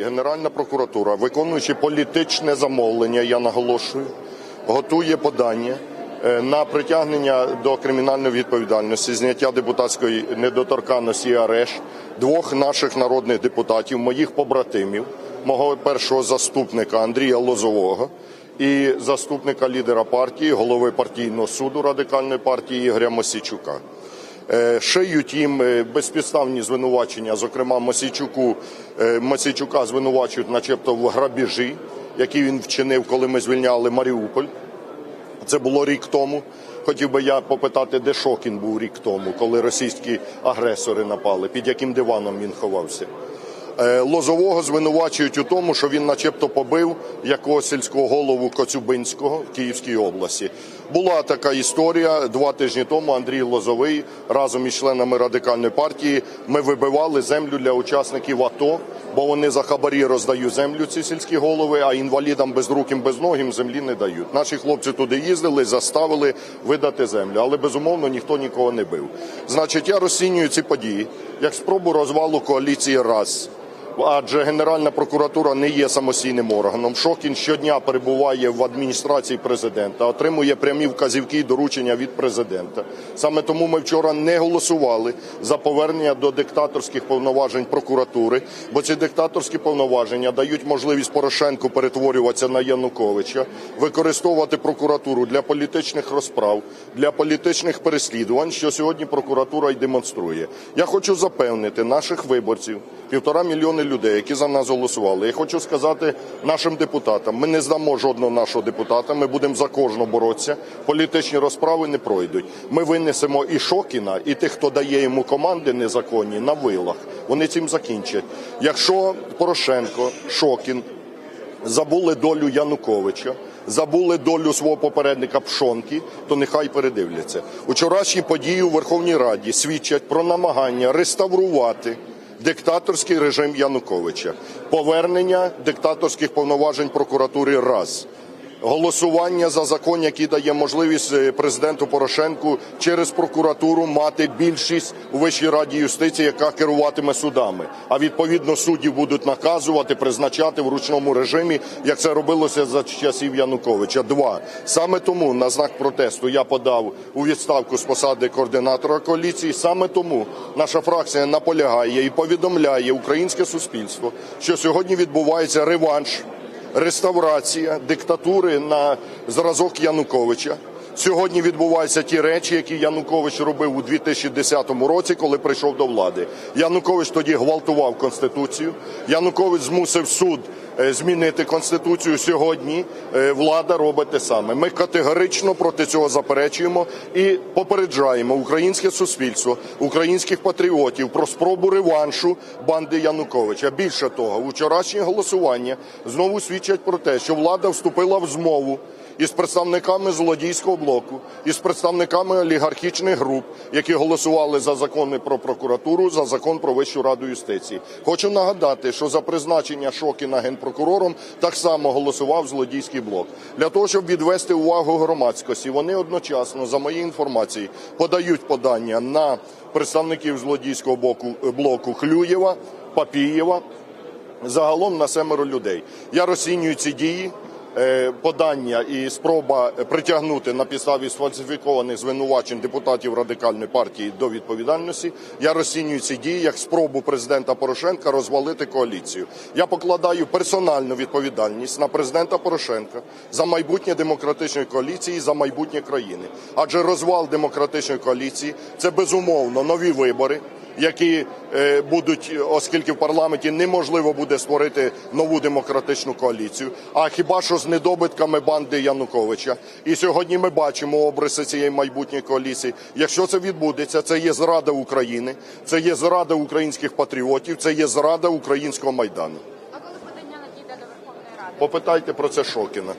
Генеральна прокуратура, виконуючи політичне замовлення, я наголошую, готує подання е, на притягнення до кримінальної відповідальності, зняття депутатської недоторканності і арешт двох наших народних депутатів, моїх побратимів, мого першого заступника Андрія Лозового і заступника лідера партії, голови партійного суду радикальної партії Ігоря Мосійчука. Е, Шиють їм е, безпідставні звинувачення, зокрема Мосійчуку. е, Мосійчука звинувачують, начебто, в грабіжі, які він вчинив, коли ми звільняли Маріуполь. Це було рік тому. Хотів би я попитати, де Шокін був рік тому, коли російські агресори напали, під яким диваном він ховався. Лозового звинувачують у тому, що він начебто побив якогось сільського голову Коцюбинського в Київській області. Була така історія два тижні тому. Андрій Лозовий разом із членами радикальної партії ми вибивали землю для учасників АТО, бо вони за хабарі роздають землю ці сільські голови, а інвалідам безруким, безногим землі не дають. Наші хлопці туди їздили, заставили видати землю, але безумовно ніхто нікого не бив. Значить, я розцінюю ці події як спробу розвалу коаліції раз. Адже Генеральна прокуратура не є самостійним органом. Шокін щодня перебуває в адміністрації президента, отримує прямі вказівки і доручення від президента. Саме тому ми вчора не голосували за повернення до диктаторських повноважень прокуратури, бо ці диктаторські повноваження дають можливість Порошенку перетворюватися на Януковича, використовувати прокуратуру для політичних розправ, для політичних переслідувань, що сьогодні прокуратура й демонструє. Я хочу запевнити наших виборців, півтора мільйони людей, які за нас голосували. Я хочу сказати нашим депутатам: ми не здамо жодного нашого депутата. Ми будемо за кожного боротися. Політичні розправи не пройдуть. Ми винесемо і Шокіна, і тих, хто дає йому команди незаконні на вилах. Вони цим закінчать. Якщо Порошенко, Шокін забули долю Януковича, забули долю свого попередника Пшонки, то нехай передивляться. Учорашні події у Верховній Раді свідчать про намагання реставрувати диктаторський режим Януковича, повернення диктаторських повноважень прокуратури раз. Голосування за закон, який дає можливість е, президенту Порошенку через прокуратуру мати більшість у Вищій раді юстиції, яка керуватиме судами. А відповідно суддів будуть наказувати, призначати в ручному режимі, як це робилося за часів Януковича. Два саме тому на знак протесту я подав у відставку з посади координатора коаліції. Саме тому наша фракція наполягає і повідомляє українське суспільство, що сьогодні відбувається реванш реставрація диктатури на зразок Януковича. Сьогодні відбуваються ті речі, які Янукович робив у 2010 році, коли прийшов до влади. Янукович тоді гвалтував конституцію. Янукович змусив суд змінити конституцію. Сьогодні е, влада робить те саме. Ми категорично проти цього заперечуємо і попереджаємо українське суспільство, українських патріотів про спробу реваншу банди Януковича. Більше того, вчорашнє голосування знову свідчать про те, що влада вступила в змову із представниками злодійського блоку, із представниками олігархічних груп, які голосували за закони про прокуратуру, за закон про Вищу раду юстиції. Хочу нагадати, що за призначення Шокіна генпрокурором так само голосував злодійський блок. Для того, щоб відвести увагу громадськості, вони одночасно, за моєю інформацією, подають подання на представників злодійського боку блоку Хлюєва, Папієва, загалом на семеро людей. Я розцінюю ці дії. Е, Подання і спроба притягнути на підставі сфальсифікованих звинувачень депутатів радикальної партії до відповідальності. Я розцінюю ці дії як спробу президента Порошенка розвалити коаліцію. Я покладаю персональну відповідальність на президента Порошенка за майбутнє демократичної коаліції, за майбутнє країни. Адже розвал демократичної коаліції це безумовно нові вибори які е, будуть, оскільки в парламенті неможливо буде створити нову демократичну коаліцію. А хіба що з недобитками банди Януковича? І сьогодні ми бачимо обриси цієї майбутньої коаліції. Якщо це відбудеться, це є зрада України, це є зрада українських патріотів, це є зрада українського майдану. А коли подання надійде до Верховної Ради? Попитайте про це Шокіна.